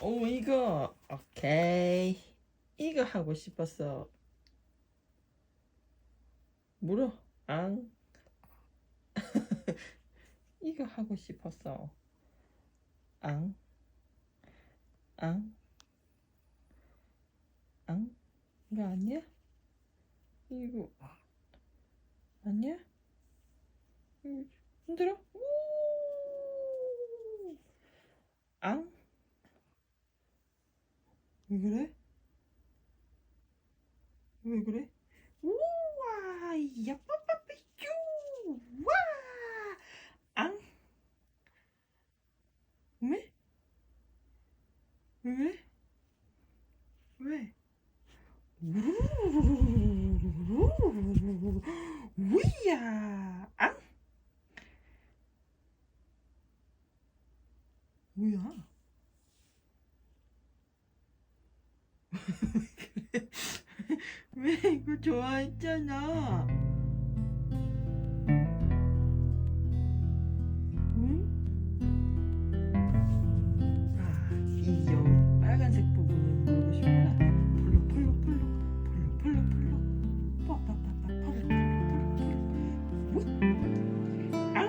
오 이거. 오케이. 이거 하고 싶었어. 물어. 앙. 이거 하고 싶었어. 앙. 앙, 앙, 이거 아니야? 이거. 아니야? 흔들어? 우! 앙? 왜 그래? 왜 그래? 우와, 야빠빠삐쭈! 와! 앙? 왜? 왜 그래? 왜? 우야! 앙? 뭐야? 왜 이거 좋아했잖아? 응? 아!